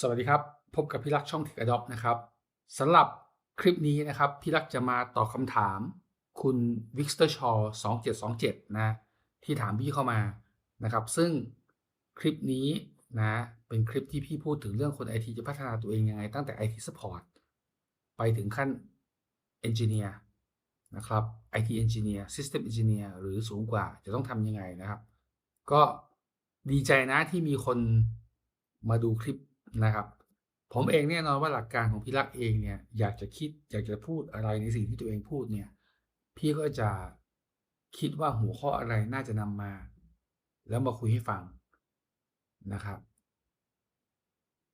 สวัสดีครับ พบกับพี่รักช่อง Tech Adopt นะครับสำหรับคลิปนี้นะครับ พี่รักจะมาตอบคำถาม คุณวิกเตอร์ชอ2727 นะ ที่ถามพี่เข้ามานะครับ ซึ่งคลิปนี้นะเป็นคลิปที่พี่พูดถึงเรื่องคนไอทีจะพัฒนาตัวเองยังไง ตั้งแต่ IT Support ไปถึงขั้น Engineer นะครับ IT Engineer System Engineer หรือสูงกว่าจะต้องทำยังไงนะครับ ก็ดีใจนะที่มีคนมาดูคลิป นะครับผมเองแน่นอนว่าหลักการของพี่รักเองเนี่ยอยากจะคิดอยากจะพูดอะไรในสิ่งที่ตัวเองพูดเนี่ยพี่ก็จะคิดว่าหัวข้ออะไรน่าจะนำมา แล้วมาคุยให้ฟังนะครับ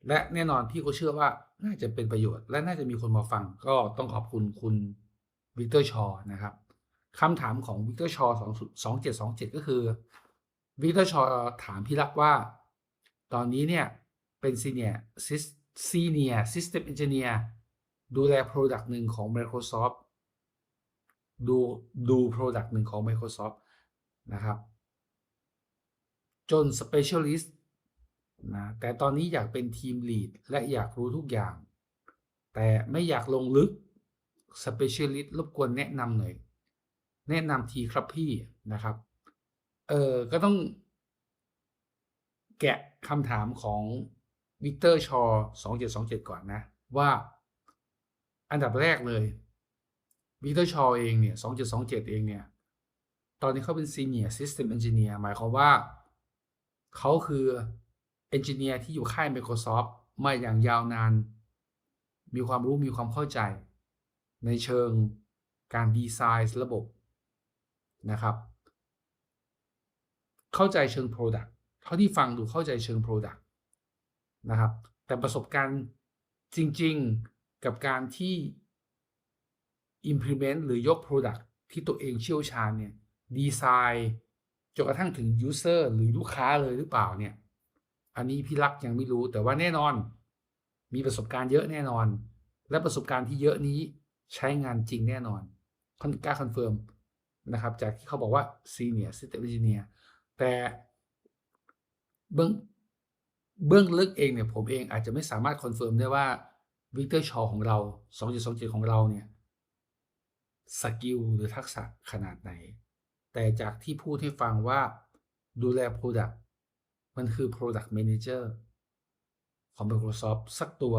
และแน่นอนพี่ก็เชื่อว่าน่าจะเป็นประโยชน์ และน่าจะมีคนมาฟัง ก็ต้องขอบคุณคุณวิกเตอร์ชอนะครับคำถามของวิกเตอร์ชอสองเจ็ดสองเจ็ดก็คือวิกเตอร์ชอถามพี่รักว่า ตอนนี้เนี่ย เป็นซีเนียซีเนียซิสเต็มเอนจิเนียร์ดูแล Product หนึ่งของ Microsoft ดูดู Product หนึ่งของ Microsoft นะครับ จน Specialist นะแต่ตอนนี้อยากเป็นทีม Lead และอยากรู้ทุกอย่าง แต่ไม่อยากลงลึก Specialist รบกวนแนะนำหน่อย แนะนำทีครับพี่นะครับ เออก็ต้องแกะคำถามของ วิกเตอร์ชอ2727 ก่อนนะ ว่าอันดับแรกเลยวิกเตอร์ชอเองเนี่ย2727 เองเนี่ย ตอนนี้เขาเป็น Senior System Engineer หมายความว่าเขาคือเอนจิเนียร์ที่อยู่ค่าย Microsoft มาอย่างยาวนาน มีความรู้มีความเข้าใจ ในเชิงการดีไซน์ระบบนะครับ เข้าใจเชิง Product เท่าที่ฟังดูเข้าใจเชิง Product นะครับ แต่ประสบการณ์จริงๆกับการที่ implement หรือยก Product ที่ตัวเองเชี่ยวชาญเนี่ยดีไซน์จนกระทั่งถึง User หรือลูกค้าเลยหรือเปล่าเนี่ย อันนี้พี่รักยังไม่รู้แต่ว่าแน่นอน มีประสบการณ์เยอะแน่นอน และประสบการณ์ที่เยอะนี้ใช้งานจริงแน่นอนคอนกล้าคอนเฟิร์มนะครับ จากที่เขาบอกว่า Senior System Engineer แต่เบื้อง เบื้องลึกเองเนี่ยผมเองอาจจะไม่สามารถคอนเฟิร์มได้ว่าวิกเตอร์ชอของเรา 2.27 ของเราเนี่ยสกิลหรือทักษะขนาดไหน แต่จากที่พูดให้ฟังว่าดูแล Product มันคือ Product Manager ของ Microsoft สักตัว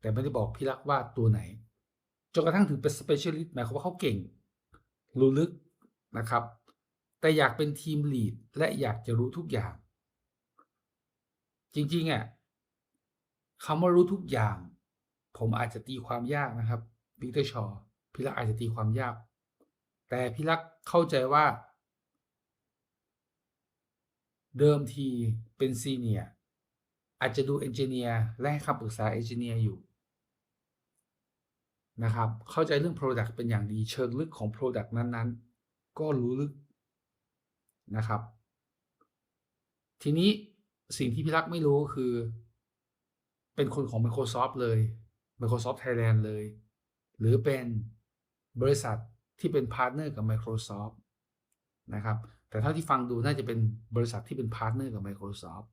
แต่ไม่ได้บอกพี่รักว่าตัวไหน จนกระทั่งถึงเป็น Specialist หมายความว่าเขาเก่ง รู้ลึกนะครับ แต่อยากเป็นทีม Lead และอยากจะรู้ทุกอย่าง จริงๆอะคำว่ารู้ทุกอย่าง ผมอาจจะตีความยากนะครับวิกเตอร์ชอพี่รักอาจจะตีความยาก แต่พี่รักเข้าใจว่า เดิมทีเป็นซีเนียอาจจะดูเอนจิเนียร์และให้คำปรึกษาเอนจิเนียร์อยู่นะครับ เข้าใจเรื่อง Product เป็นอย่างดีเชิงลึกของ Product นั้นๆ ก็รู้ลึกนะครับ ทีนี้ สิ่งที่พี่รักไม่รู้คือ เป็นคนของ Microsoft เลย Microsoft Thailand เลย หรือเป็นบริษัทที่เป็นพาร์ทเนอร์กับ Microsoft นะครับ แต่เท่าที่ฟังดูน่าจะเป็นบริษัทที่เป็นพาร์ทเนอร์กับ Microsoft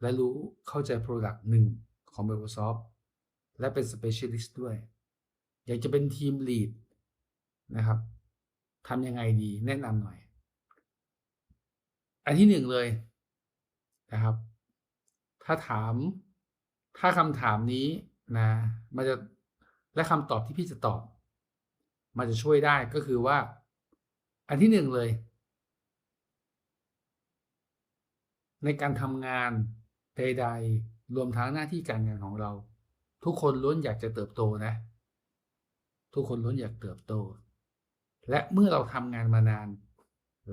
และรู้เข้าใจ Product หนึ่งของ Microsoft และเป็น Specialist ด้วย อยากจะเป็นทีม Lead นะครับทำยังไงดีแนะนำหน่อย อันที่หนึ่งเลย นะครับ ถ้าถาม ถ้าคำถามนี้นะมันจะและคำตอบที่พี่จะตอบ มันจะช่วยได้ก็คือว่า อันที่หนึ่งเลย ในการทำงานใดๆรวมทั้งหน้าที่การงานของเรา ทุกคนล้วนอยากจะเติบโตนะ ทุกคนล้วนอยากเติบโต และเมื่อเราทำงานมานาน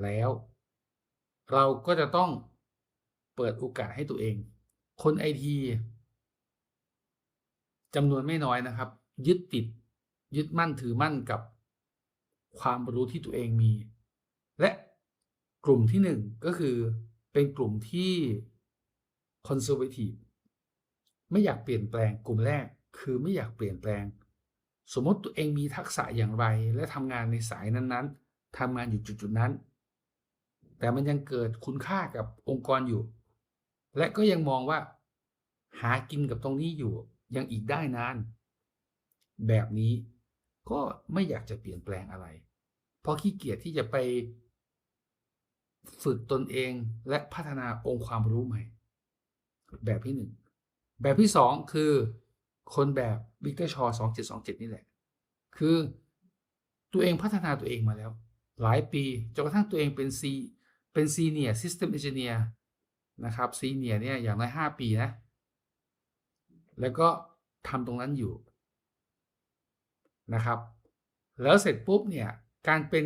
แล้ว เราก็จะต้อง เปิดโอกาสให้ตัวเอง คนไอทีจำนวนไม่น้อยนะครับ ยึดติด ยึดมั่นถือมั่นกับความรู้ที่ตัวเองมี และกลุ่มที่หนึ่งก็คือเป็นกลุ่มที่คอนเซอร์เวทีฟไม่อยากเปลี่ยนแปลงกลุ่มแรกคือไม่อยากเปลี่ยนแปลง สมมติตัวเองมีทักษะอย่างไร และทำงานในสายนั้นๆทำงานอยู่จุดๆนั้น แต่มันยังเกิดคุณค่ากับองค์กรอยู่ และก็ยังมองว่า หากินกับตรงนี้อยู่ยังอีกได้นาน แบบนี้ก็ไม่อยากจะเปลี่ยนแปลงอะไร เพราะขี้เกียจที่จะไป ฝึกตนเองและพัฒนาองค์ความรู้ใหม่ แบบที่หนึ่ง แบบที่สองคือคนแบบวิกเตอร์ชอ2727 นี่แหละ คือตัวเองพัฒนาตัวเองมาแล้ว หลายปีจนกระทั่งตัวเองเป็นซีเป็นซีเนียร์ซิสเต็มเอนจิเนียร์ นะครับซีเนียเนี่ยอย่างน้อยห้าปีนะ แล้วก็ทำตรงนั้นอยู่นะครับ แล้วเสร็จปุ๊บเนี่ย การเป็น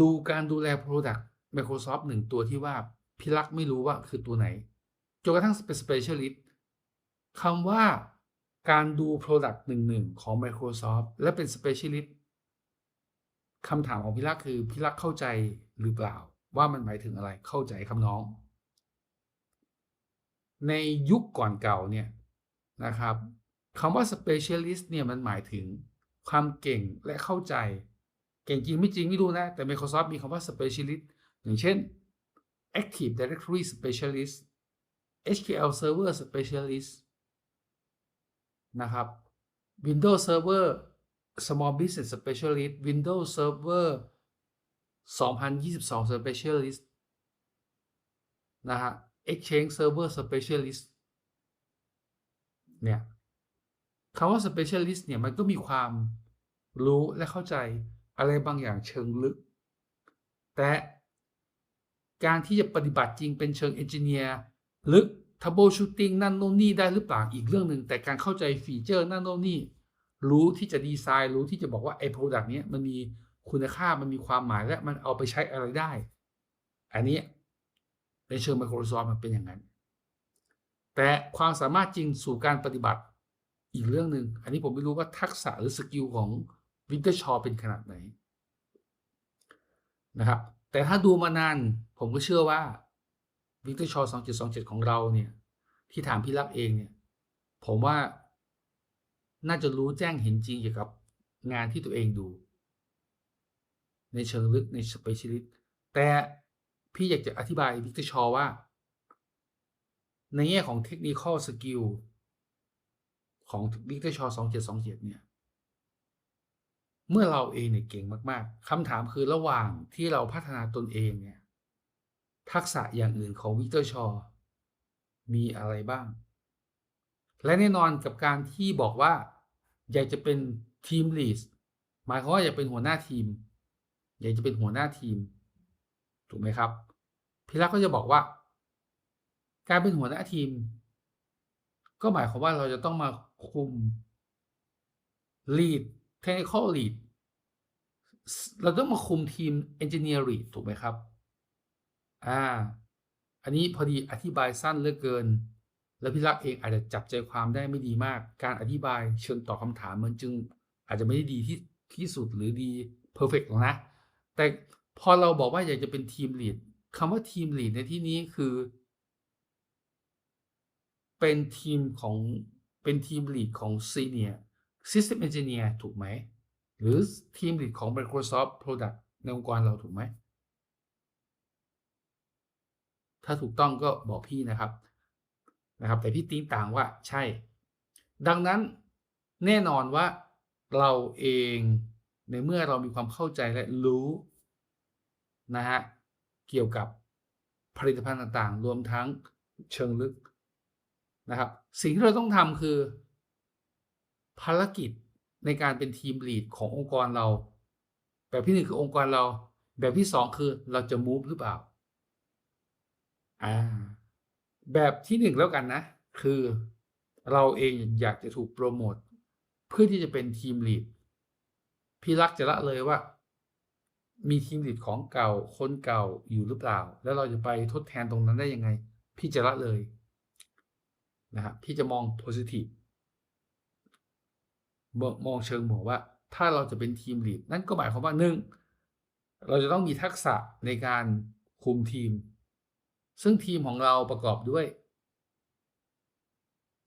ดูการดูแล Product Microsoft หนึ่งตัวที่ว่าพี่รักไม่รู้ว่าคือตัวไหนจนกระทั่งเป็น Specialist คำว่าการดู Product หนึ่งหนึ่งของ Microsoft และเป็น Specialist คำถามของพี่รักคือพี่รักเข้าใจหรือเปล่า ว่ามันหมายถึงอะไรเข้าใจคำน้อง ในยุคก่อนเก่าเนี่ยนะครับคำว่า specialist เนี่ยมันหมายถึงความเก่งและเข้าใจ เก่งจริงไม่จริงไม่รู้นะ แต่ Microsoft มีคำว่า specialist อย่างเช่น Active Directory Specialist SQL Server Specialist นะครับ Windows Server Small Business Specialist Windows Server 2022 Specialist นะฮะ Exchange Server Specialist เนี่ยคำว่า specialist เนี่ยมันก็มีความรู้และเข้าใจอะไรบางอย่างเชิงลึก แต่การที่จะปฏิบัติจริงเป็นเชิงเอนจิเนียร์ลึก troubleshooting นั่นโน่นนี่ได้หรือเปล่าอีกเรื่องหนึ่ง แต่การเข้าใจฟีเจอร์นั่นโน่นนี่ รู้ที่จะดีไซน์ รู้ที่จะบอกว่าไอ้ product เนี้ยมันมีคุณค่ามันมีความหมายและมันเอาไปใช้อะไรได้ อันนี้ ในเชิง Microsoft มันเป็นอย่างนั้น แต่ความสามารถจริงสู่การปฏิบัติอีกเรื่องหนึ่งอันนี้ผมไม่รู้ว่าทักษะหรือสกิลของวิกเตอร์ชอเป็นขนาดไหนนะครับ แต่ถ้าดูมานานผมก็เชื่อว่าวิกเตอร์ชอ2727 ของเราเนี่ย ที่ถามพี่รักเองเนี่ย ผมว่าน่าจะรู้แจ้งเห็นจริงเกี่ยวกับงานที่ตัวเองดู ในเชิงลึกในสเปเชียลิสต์แต่ พี่อยากจะอธิบายวิกเตอร์ชอว่า ในแง่ของเทคนิคอลสกิลของวิกเตอร์ชอ2727เนี่ย เมื่อเราเองเนี่ยเก่งมาก ๆคำถามคือระหว่างที่เราพัฒนาตนเองเนี่ย ทักษะอย่างอื่นของวิกเตอร์ชอมีอะไรบ้าง และแน่นอนกับการที่บอกว่า อยากจะเป็นทีมลีดหมายความว่าอยากเป็นหัวหน้าทีม อยากจะเป็นหัวหน้าทีม ถูกไหมครับพี่รักก็จะบอกว่า การเป็นหัวหน้าทีม ก็หมายความว่าเราจะต้องมาคุม lead technical lead เราต้องมาคุมทีม engineer lead ถูกไหมครับ อ่า อันนี้พอดีอธิบายสั้นเหลือเกิน แล้วพี่รักเองอาจจะจับใจความได้ไม่ดีมาก การอธิบายเชิงตอบคำถามมันจึงอาจจะไม่ได้ดีที่ที่สุดหรือดี perfect หรอกนะ แต่ พอเราบอกว่าอยากจะเป็นทีม lead คำว่าทีม lead ในที่นี้คือ เป็นทีมของเป็นทีม lead ของ senior system engineer ถูกไหม หรือทีม lead ของ Microsoft Product ในองค์กรเราถูกไหม ถ้าถูกต้องก็บอกพี่นะครับนะครับ แต่พี่ติ้งต่างว่าใช่ ดังนั้นแน่นอนว่าเราเองในเมื่อเรามีความเข้าใจและรู้ นะฮะเกี่ยวกับผลิตภัณฑ์ต่างๆ รวมทั้งเชิงลึกนะครับ สิ่งที่เราต้องทำคือ ภารกิจในการเป็นทีมลีดขององค์กรเรา แบบที่หนึ่งคือองค์กรเรา แบบที่สองคือเราจะมูฟหรือเปล่าอ่าแบบที่หนึ่งแล้วกันนะ คือเราเองอยากจะถูกโปรโมทเพื่อที่จะเป็นทีมลีดพี่รักจะละเลยว่า มีทีมลีดของเก่าคนเก่าอยู่หรือเปล่า แล้วเราจะไปทดแทนตรงนั้นได้ยังไง พี่จะละเลยนะครับพี่จะมอง positive มองเชิงบวกว่า ถ้าเราจะเป็นทีมลีดนั่นก็หมายความว่าหนึ่งเราจะต้องมีทักษะในการคุมทีม ซึ่งทีมของเราประกอบด้วย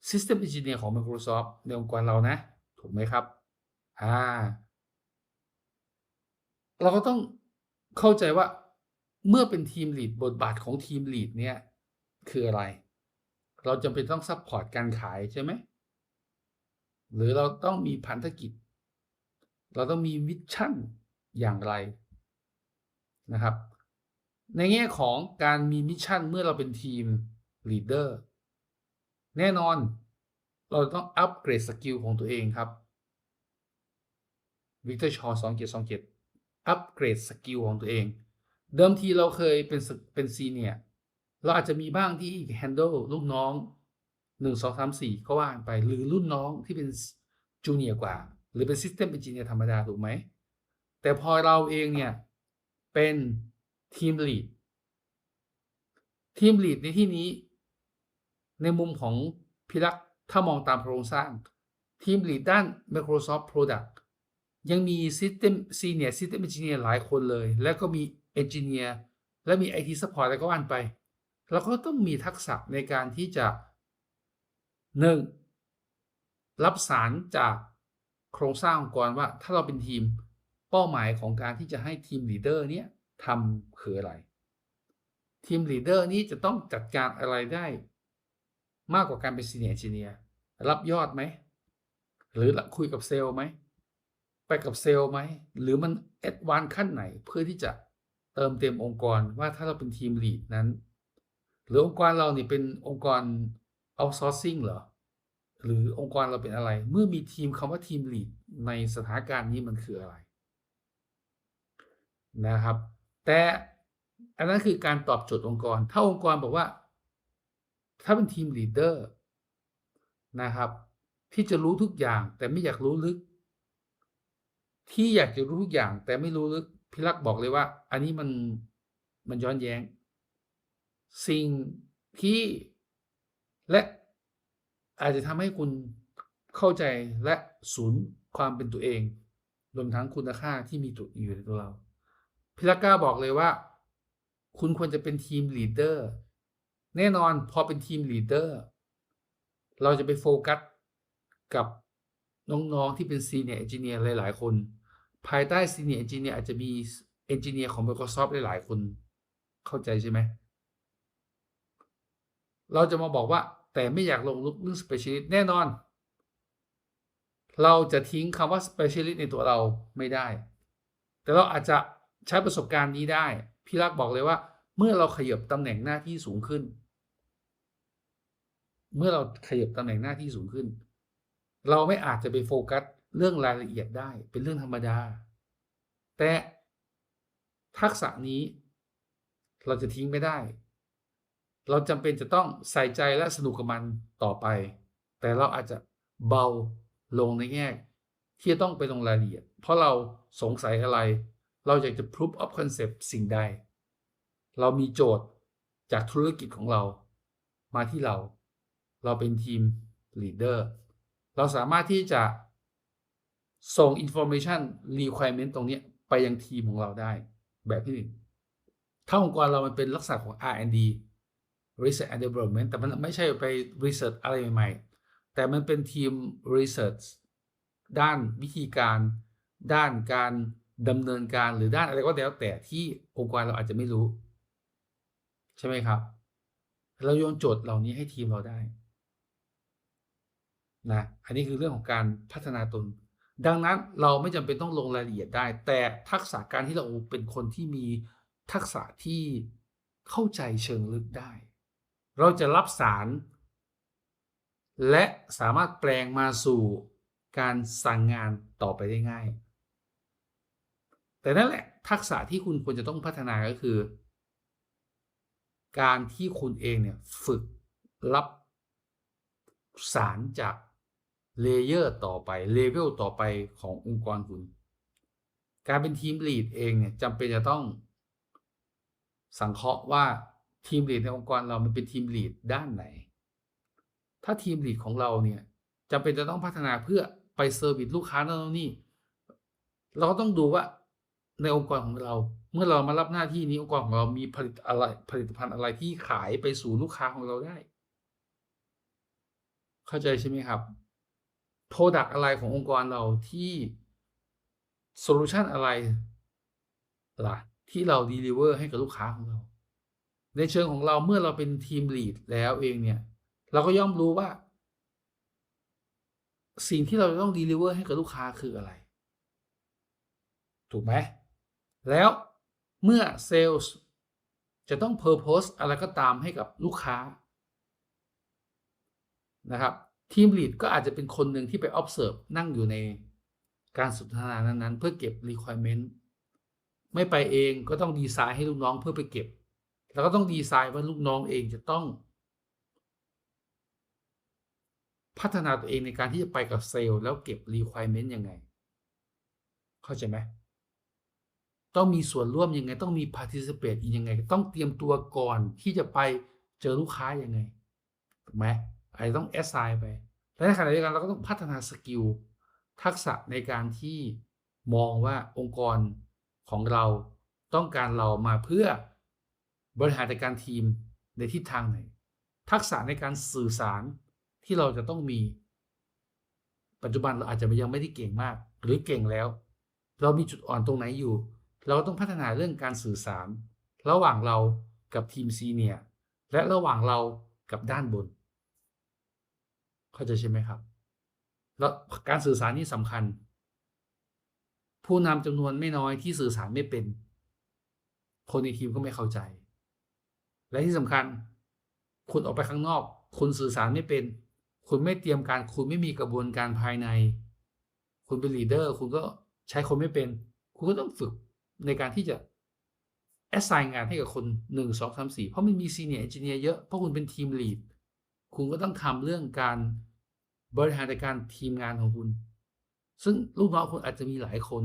System Engineer ของ Microsoft ในองค์กรเรานะ ถูกไหมครับ อ่า เราก็ต้องเข้าใจว่าเมื่อเป็นทีมลีดบทบาทของทีมลีดเนี่ย คืออะไร เราจำเป็นต้องซัพพอร์ตการขายใช่ไหม หรือเราต้องมีพันธกิจ เราต้องมีวิชั่นอย่างไรนะครับ ในแง่ของการมีมิชชั่นเมื่อเราเป็นทีมลีดเดอร์แน่นอน เราต้องอัปเกรดสกิลของตัวเองครับวิกเตอร์ชอสองเจ็ดสองเจ็ด อัปเกรดสกิลของตัวเอง เดิมทีเราเคยเป็นเป็นซีเนียเราอาจจะมีบ้างที่ handle ลูกน้องหนึ่งสองสามสี่ก็ว่านไป หรือรุ่นน้องที่เป็นจูเนียกว่า หรือเป็น System Engineer ธรรมดา ถูกไหม แต่พอเราเองเนี่ย เป็นทีมลีดทีมลีดในที่นี้ ในมุมของพิรักษ์ถ้ามองตามโครงสร้างทีมลีดด้าน Microsoft Product ยังมี System Senior System Engineer หลายคนเลย แล้วก็มี Engineer และมี IT Support อะไรก็ว่านไป เราก็ต้องมีทักษะในการที่จะหนึ่งรับสารจากโครงสร้างองค์กรว่าถ้าเราเป็นทีมเป้าหมายของการที่จะให้ทีมลีดเดอร์เนี่ยทำคืออะไร ทีมลีดเดอร์นี้จะต้องจัดการอะไรได้ มากกว่าการเป็นซีเนียร์เจเนียรับยอดไหม หรือคุยกับเซลล์ไหม ไปกับเซลล์ไหม หรือมันแอดวานขั้นไหนเพื่อที่จะเติมเต็มองค์กรว่าถ้าเราเป็นทีมลีดนั้น หรือองค์กรเราเนี่เป็นองค์กร outsourcing เหรอ หรือองค์กรเราเป็นอะไร เมื่อมีทีมคำว่าทีมลีดในสถานการณ์นี้มันคืออะไรนะครับ แต่อันนั้นคือการตอบโจทย์องค์กร ถ้าองค์กรบอกว่า ถ้าเป็นทีมลีดเดอร์นะครับ ที่จะรู้ทุกอย่างแต่ไม่อยากรู้ลึก ที่อยากจะรู้ทุกอย่าง แต่ไม่รู้ลึกพี่รักบอกเลยว่า อันนี้มันมันย้อนแย้ง สิ่งที่และอาจจะทำให้คุณเข้าใจและศูนย์ความเป็นตัวเอง รวมทั้งคุณค่าที่มีตัวอยู่ในตัวเราพิลาก้าบอกเลยว่า คุณควรจะเป็นทีมลีดเดอร์แน่นอนพอเป็นทีมลีดเดอร์เราจะไปโฟกัสกับน้อง ๆ ที่เป็นซีเนียร์เอนจิเนียร์หลาย ๆ คน ภายใต้ซีเนียร์เอนจิเนียร์อาจจะมีเอนจิเนียร์ของ Microsoft หลายๆ คนเข้าใจใช่ไหม เราจะมาบอกว่าแต่ไม่อยากลงลึกเรื่อง specialist แน่นอน เราจะทิ้งคำว่า specialist ในตัวเราไม่ได้ แต่เราอาจจะใช้ประสบการณ์นี้ได้ พี่รักบอกเลยว่า เมื่อเราขยับตำแหน่งหน้าที่สูงขึ้น เมื่อเราขยับตำแหน่งหน้าที่สูงขึ้น เราไม่อาจจะไปโฟกัส เรื่องรายละเอียดได้เป็นเรื่องธรรมดา แต่ทักษะนี้เราจะทิ้งไม่ได้ เราจำเป็นจะต้องใส่ใจและสนุกกับมันต่อไป แต่เราอาจจะเบาลงในแง่ที่จะต้องไปลงรายละเอียด เพราะเราสงสัยอะไร เราอยากจะ proof of concept สิ่งใด เรามีโจทย์จากธุรกิจของเรา มาที่เรา เราเป็นทีม leader เราสามารถที่จะ ส่ง information requirement ตรงนี้ไปยังทีมของเราได้แบบที่หนึ่งถ้าองค์กรเรามันเป็นลักษณะของ R&D research and development แต่มันไม่ใช่ไป research อะไรใหม่ๆ แต่มันเป็นทีม research ด้านวิธีการ ด้านการดำเนินการหรือด้านอะไรก็แล้วแต่ที่องค์กรเราอาจจะไม่รู้ ใช่ไหมครับ เราโยนโจทย์เหล่านี้ให้ทีมเราได้นะอันนี้คือเรื่องของการพัฒนาตน ดังนั้นเราไม่จำเป็นต้องลงรายละเอียดได้ แต่ทักษะการที่เราเป็นคนที่มีทักษะที่เข้าใจเชิงลึกได้ เราจะรับสาร และสามารถแปลงมาสู่การสั่งงานต่อไปได้ง่าย แต่นั่นแหละทักษะที่คุณควรจะต้องพัฒนาก็คือ การที่คุณเองเนี่ยฝึกรับสารจาก เลเยอร์ต่อไปเลเวลต่อไปขององค์กรคุณ การเป็นทีมลีดเองเนี่ยจำเป็นจะต้อง สังเคราะห์ว่าทีมลีดในองค์กรเรามันเป็นทีมลีดด้านไหน ถ้าทีมลีดของเราเนี่ยจำเป็นจะต้องพัฒนาเพื่อไปเซอร์วิสลูกค้าโน่นนี่ เราก็ต้องดูว่าในองค์กรของเรา เมื่อเรามารับหน้าที่นี้องค์กรของเรามีผลิตอะไรผลิตภัณฑ์อะไรที่ขายไปสู่ลูกค้าของเราได้ เข้าใจใช่ไหมครับ โปรดักอะไรขององค์กรเราที่โซลูชันอะไรล่ะที่เราดีลิเวอร์ให้กับลูกค้าของเรา ในเชิงของเราเมื่อเราเป็นทีมลีดแล้วเองเนี่ย เราก็ย่อมรู้ว่า สิ่งที่เราต้อง deliver ให้กับลูกค้าคืออะไร ถูกไหม แล้วเมื่อเซลส์จะต้อง purpose อะไรก็ตามให้กับลูกค้านะครับ ทีม lead ก็อาจจะเป็นคนหนึ่งที่ไป observe นั่งอยู่ในการสนทนานั้นๆ เพื่อเก็บ requirement ไม่ไปเองก็ต้องดีไซน์ให้ลูกน้องเพื่อไปเก็บ แล้วก็ต้องดีไซน์ว่าลูกน้องเองจะต้อง พัฒนาตัวเองในการที่จะไปกับเซลล์แล้วเก็บ requirement ยังไง เข้าใจไหมต้องมีส่วนร่วมยังไง ต้องมี participate ยังไง ต้องเตรียมตัวก่อนที่จะไปเจอลูกค้ายังไงถูกไหม อาจจะต้อง assign ไป และในขณะเดียวกันเราก็ต้องพัฒนาสกิลทักษะในการที่มองว่าองค์กรของเราต้องการเรามาเพื่อบริหารจัดการทีมในทิศทางไหน ทักษะในการสื่อสารที่เราจะต้องมี ปัจจุบันเราอาจจะยังไม่ได้เก่งมาก หรือเก่งแล้ว เรามีจุดอ่อนตรงไหนอยู่ เราต้องพัฒนาเรื่องการสื่อสาร ระหว่างเรากับทีมซีเนียและระหว่างเรากับด้านบน เข้าใจใช่ไหมครับ แล้วการสื่อสารนี่สำคัญ ผู้นำจำนวนไม่น้อยที่สื่อสารไม่เป็น คนในทีมก็ไม่เข้าใจ และที่สำคัญ คุณออกไปข้างนอก คุณสื่อสารไม่เป็น คุณไม่เตรียมการ คุณไม่มีกระบวนการภายใน คุณเป็นลีดเดอร์ คุณก็ใช้คนไม่เป็น คุณก็ต้องฝึกในการที่จะ assign งานให้กับคนหนึ่งสองสามสี่เพราะมันมีซีเนียร์เอนจิเนียร์เยอะ เพราะคุณเป็นทีมลีด คุณก็ต้องทำเรื่องการบริหารจัดการทีมงานของคุณ ซึ่งลูกน้องคุณอาจจะมีหลายคน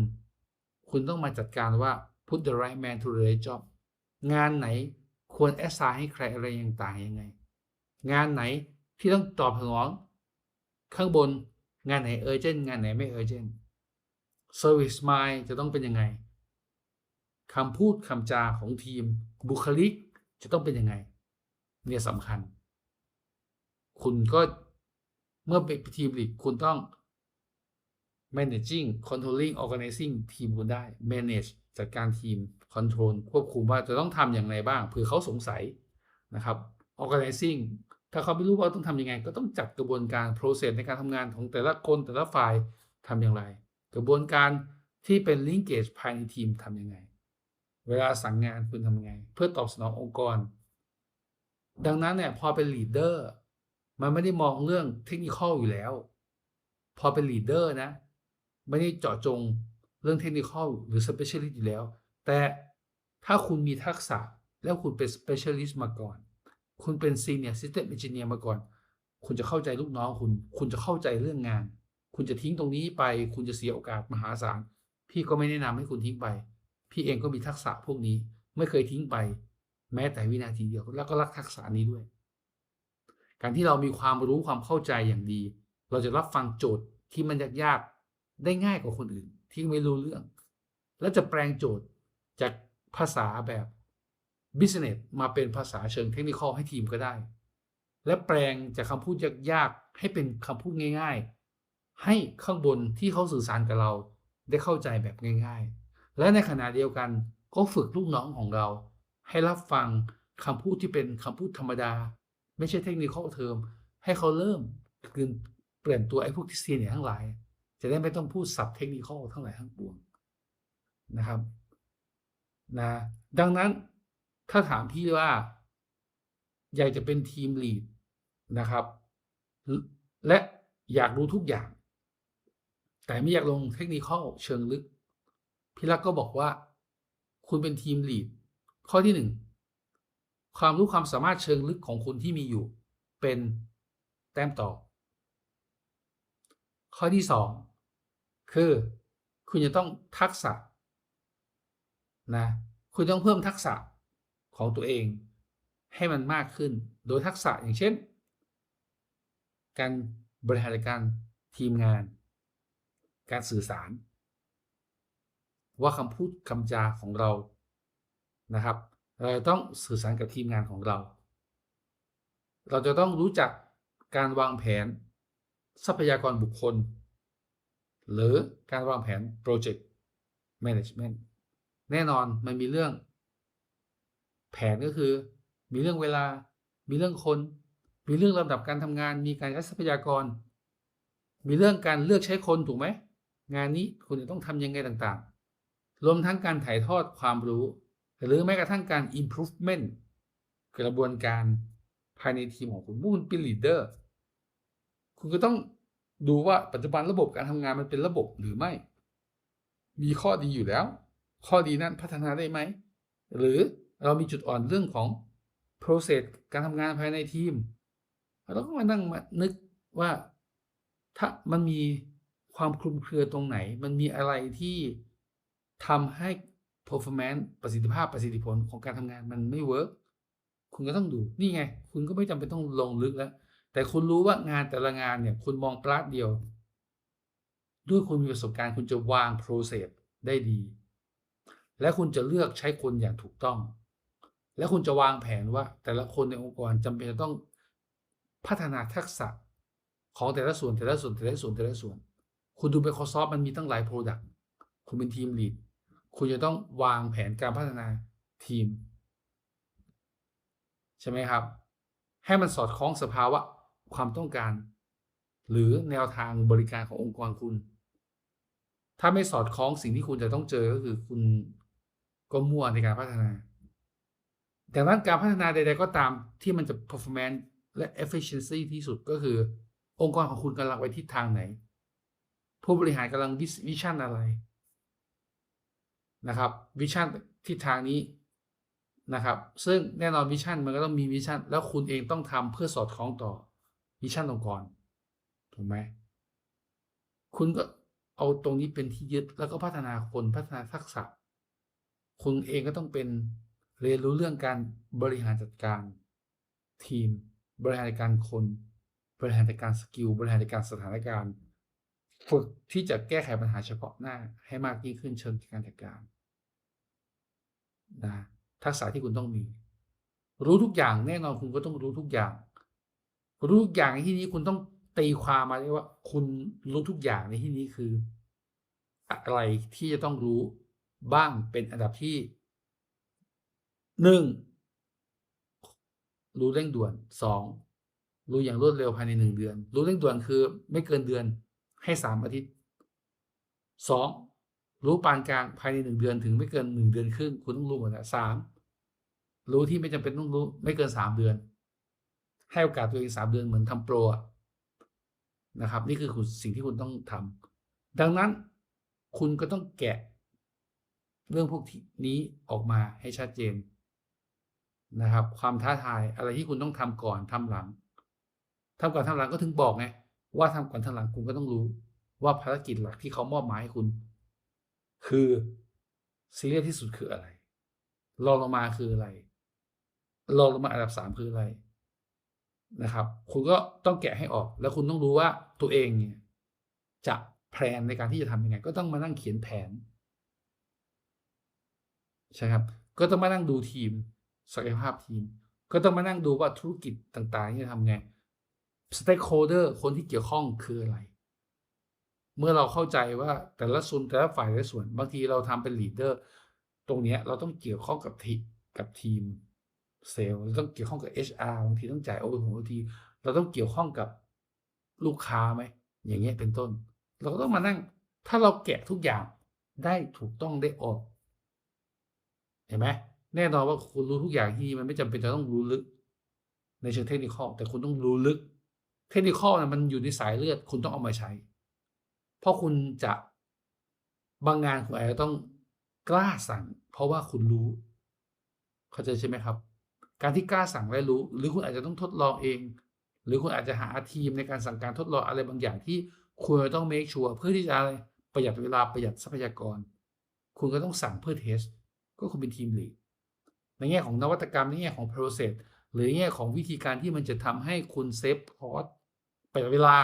คุณต้องมาจัดการว่า put the right man to the right job งานไหนควร assign ให้ใครอะไรต่างๆยังไง งานไหนที่ต้องตอบสนอง ข้างบนงานไหน urgent งานไหนไม่ urgent service mind จะต้องเป็นยังไงคำพูดคำจาของทีมบุคลิกจะต้องเป็นยังไง เนี่ยสำคัญ คุณก็เมื่อเป็นทีมลีดคุณต้อง managing controlling organizing ทีมคุณได้ manage จัดการทีม control ควบคุมว่าจะต้องทำอย่างไรบ้างเผื่อเขาสงสัยนะครับ organizing ถ้าเขาไม่รู้ว่าต้องทำยังไง ก็ต้องจัดกระบวนการ process ในการทำงานของแต่ละคนแต่ละฝ่ายทำอย่างไร กระบวนการที่เป็น linkage ภายในทีมทำยังไง เวลาสั่งงานคุณทำยังไง เพื่อตอบสนององค์กร ดังนั้นเนี่ยพอเป็น leader มันไม่ได้มองเรื่องเทคนิคอยู่แล้ว พอเป็น leader นะ ไม่ได้เจาะจงเรื่องเทคนิคหรือ specialist อยู่แล้ว แต่ถ้าคุณมีทักษะแล้วคุณเป็น specialist มาก่อน คุณเป็น senior system engineer มาก่อน คุณจะเข้าใจลูกน้องคุณ คุณจะเข้าใจเรื่องงาน คุณจะทิ้งตรงนี้ไป คุณจะเสียโอกาสมหาศาล พี่ก็ไม่แนะนำให้คุณทิ้งไป พี่เองก็มีทักษะพวกนี้ ไม่เคยทิ้งไป แม้แต่วินาทีเดียว แล้วก็รักทักษะนี้ด้วย การที่เรามีความรู้ความเข้าใจอย่างดี เราจะรับฟังโจทย์ที่มันยากๆได้ง่ายกว่าคนอื่น ที่ไม่รู้เรื่อง แล้วจะแปลงโจทย์จากภาษาแบบ business มาเป็นภาษาเชิงเทคนิคให้ทีมก็ได้ และแปลงจากคำพูดยากๆให้เป็นคำพูดง่าย ๆ ให้ข้างบนที่เขาสื่อสารกับเราได้เข้าใจแบบง่าย ๆ และในขณะเดียวกันก็ฝึกลูกน้องของเรา ให้รับฟังคำพูดที่เป็นคำพูดธรรมดา ไม่ใช่เทคนิคเทอมให้เขาเริ่มคือเปลี่ยนตัวไอ้พวกที่เซีเนี่ยทั้งหลาย จะได้ไม่ต้องพูดสับเทคนิคทั้งหลายทั้งปวงนะครับนะดังนั้นถ้าถามพี่ว่า อยากจะเป็นทีมลีดนะครับ และอยากรู้ทุกอย่าง แต่ไม่อยากลงเทคนิคเชิงลึกพี่รักก็บอกว่า คุณเป็นทีมลีดข้อที่หนึ่ง ความรู้ความสามารถเชิงลึกของคุณที่มีอยู่ เป็นแต้มต่อ ข้อที่สองคือ คุณจะต้องทักษะนะคุณต้องเพิ่มทักษะของตัวเอง ให้มันมากขึ้น โดยทักษะอย่างเช่น การบริหารการทีมงาน การสื่อสาร ว่าคำพูดคำจาของเรานะครับ เราต้องสื่อสารกับทีมงานของเรา เราจะต้องรู้จักการวางแผน ทรัพยากรบุคคล หรือการวางแผนโปรเจกต์แมネจเมนต์แน่นอนมันมีเรื่อง แผนก็คือ มีเรื่องเวลา มีเรื่องคน มีเรื่องลำดับการทำงาน มีการใช้ทรัพยากร มีเรื่องการเลือกใช้คนถูกไหมงานนี้คุณจะต้องทำยังไงต่างๆ รวมทั้งการถ่ายทอดความรู้ หรือแม้กระทั่งการ improvement กระบวนการภายในทีมของคุณเมื่อคุณเป็น leader คุณก็ต้องดูว่าปัจจุบันระบบการทำงานมันเป็นระบบหรือไม่ มีข้อดีอยู่แล้ว ข้อดีนั้นพัฒนาได้ไหม หรือเรามีจุดอ่อนเรื่องของ process การทำงานภายในทีมเราก็มานั่งมานึกว่าถ้ามันมีความคลุมเครือตรงไหน มันมีอะไรที่ทำให้ performance ประสิทธิภาพประสิทธิผลของการทำงานมันไม่เวิร์กคุณก็ต้องดูนี่ไง คุณก็ไม่จำเป็นต้องลงลึกแล้ว แต่คุณรู้ว่างานแต่ละงานเนี่ย คุณมองปลาดเดียว ด้วยคุณมีประสบการณ์คุณจะวาง process ได้ดี และคุณจะเลือกใช้คนอย่างถูกต้อง และคุณจะวางแผนว่า แต่ละคนในองค์กรจำเป็นจะต้องพัฒนาทักษะของแต่ละส่วนแต่ละส่วนแต่ละส่วนแต่ละส่วน คุณดู Microsoft มันมีตั้งหลาย Product คุณเป็นทีม lead คุณจะต้องวางแผนการพัฒนาทีม ใช่ไหมครับ ให้มันสอดคล้องสภาวะความต้องการ หรือแนวทางบริการขององค์กรคุณ ถ้าไม่สอดคล้องสิ่งที่คุณจะต้องเจอก็คือคุณก็มั่วในการพัฒนาดังนั้นการพัฒนาใด ๆ ก็ตามที่มันจะ performance และ efficiency ที่สุดก็คือ องค์กรของคุณกำลังไปทิศทางไหน ผู้บริหารกำลังวิชั่นอะไร นะครับวิชั่นทิศทางนี้นะครับ ซึ่งแน่นอนวิชั่นมันก็ต้องมีวิชั่นแล้วคุณเองต้องทำเพื่อสอดคล้องต่อวิชั่นองค์กรถูกไหมคุณก็เอาตรงนี้เป็นที่ยึดแล้วก็พัฒนาคนพัฒนาทักษะ คุณเองก็ต้องเป็นเรียนรู้เรื่องการบริหารจัดการทีม บริหารจัดการคน บริหารจัดการสกิลบริหารจัดการสถานการณ์ ฝึกที่จะแก้ไขปัญหาเฉพาะหน้าให้มากยิ่งขึ้นเชิงการจัดการ นะทักษะที่คุณต้องมี รู้ทุกอย่างแน่นอนคุณก็ต้องรู้ทุกอย่าง รู้ทุกอย่างในที่นี้คุณต้องตีความมาได้ว่า คุณรู้ทุกอย่างในที่นี้คือ อะไรที่จะต้องรู้บ้างเป็นอันดับที่หนึ่งรู้เร่งด่วนสองรู้อย่างรวดเร็วภายในหนึ่งเดือน รู้เร่งด่วนคือไม่เกินเดือนให้สามอาทิตย์สอง รู้ปานกลางภายในหนึ่งเดือนถึงไม่เกินหนึ่งเดือนครึ่งคุณต้องรู้หมดแล้วสามรู้ที่ไม่จำเป็นต้องรู้ ไม่เกินสามเดือน ให้โอกาสตัวเองสามเดือนเหมือนทำโปรนะครับ นี่คือคุณสิ่งที่คุณต้องทำดังนั้นคุณก็ต้องแกะ เรื่องพวกนี้ออกมาให้ชัดเจนนะครับ ความท้าทายอะไรที่คุณต้องทำก่อนทำหลังทำก่อนทำหลังก็ถึงบอกไงว่าทำก่อนทำหลังคุณก็ต้องรู้ ว่าภารกิจหลักที่เขามอบหมายให้คุณ คือซีเรียสที่สุดคืออะไรรองลงมาคืออะไรรองลงมาอันดับสามคืออะไรนะครับ คุณก็ต้องแกะให้ออก แล้วคุณต้องรู้ว่าตัวเองเนี่ยจะแผนในการที่จะทำยังไง ก็ต้องมานั่งเขียนแผนใช่ครับก็ต้องมานั่งดูทีมศักยภาพทีม ก็ต้องมานั่งดูว่าธุรกิจต่างๆที่จะทำไง stakeholder คนที่เกี่ยวข้องคืออะไร เมื่อเราเข้าใจว่าแต่ละส่วนแต่ละฝ่ายแต่ละส่วน บางทีเราทำเป็น leader ตรงนี้เราต้องเกี่ยวข้องกับทีกับทีมเซลล์เราต้องเกี่ยวข้องกับ HR บางทีต้องจ่ายโอทีโอที เราต้องเกี่ยวข้องกับลูกค้าไหมอย่างเงี้ยเป็นต้น เราก็ต้องมานั่ง ถ้าเราแกะทุกอย่างได้ถูกต้องได้ออก เห็นไหมแน่นอนว่าคุณรู้ทุกอย่างที่มันไม่จำเป็นจะต้องรู้ลึก ในเชิงเทคนิคแต่คุณต้องรู้ลึก เทคนิคเนะมันอยู่ในสายเลือด คุณต้องเอามาใช้ เพราะคุณจะบางงานคุณอาจจะต้องกล้าสั่ง เพราะว่าคุณรู้ เข้าใจใช่ไหมครับ การที่กล้าสั่งและรู้ หรือคุณอาจจะต้องทดลองเอง หรือคุณอาจจะหาทีมในการสั่งการทดลองอะไรบางอย่างที่คุณต้อง make sure เพื่อที่จะอะไรประหยัดเวลาประหยัดทรัพยากร คุณก็ต้องสั่งเพื่อเทสก็คุณเป็นทีมลีดในแง่ของนวัตกรรมในแง่ของ process หรือแง่ของวิธีการที่มันจะทำให้คุณเซฟคอสประหยัดเวลา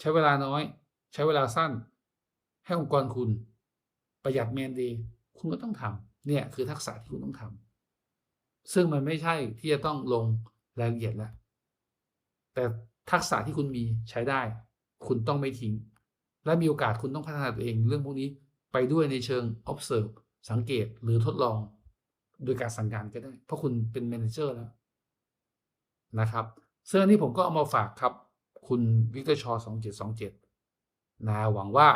ใช้เวลาน้อย ใช้เวลาสั้น ให้องค์กรคุณ ประหยัดแมนดีคุณก็ต้องทำเนี่ยคือทักษะที่คุณต้องทำซึ่งมันไม่ใช่ที่จะต้องลงรายละเอียดแล้วแต่ทักษะที่คุณมีใช้ได้ คุณต้องไม่ทิ้ง และมีโอกาสคุณต้องพัฒนาตัวเอง เรื่องพวกนี้ไปด้วยในเชิง observe สังเกตหรือทดลอง โดยการสั่งการก็ได้ เพราะคุณเป็น manager แล้วนะครับซึ่งอันนี้ผมก็เอามาฝากครับ คุณวิกเตอร์ชอ 2727 นะหวังว่า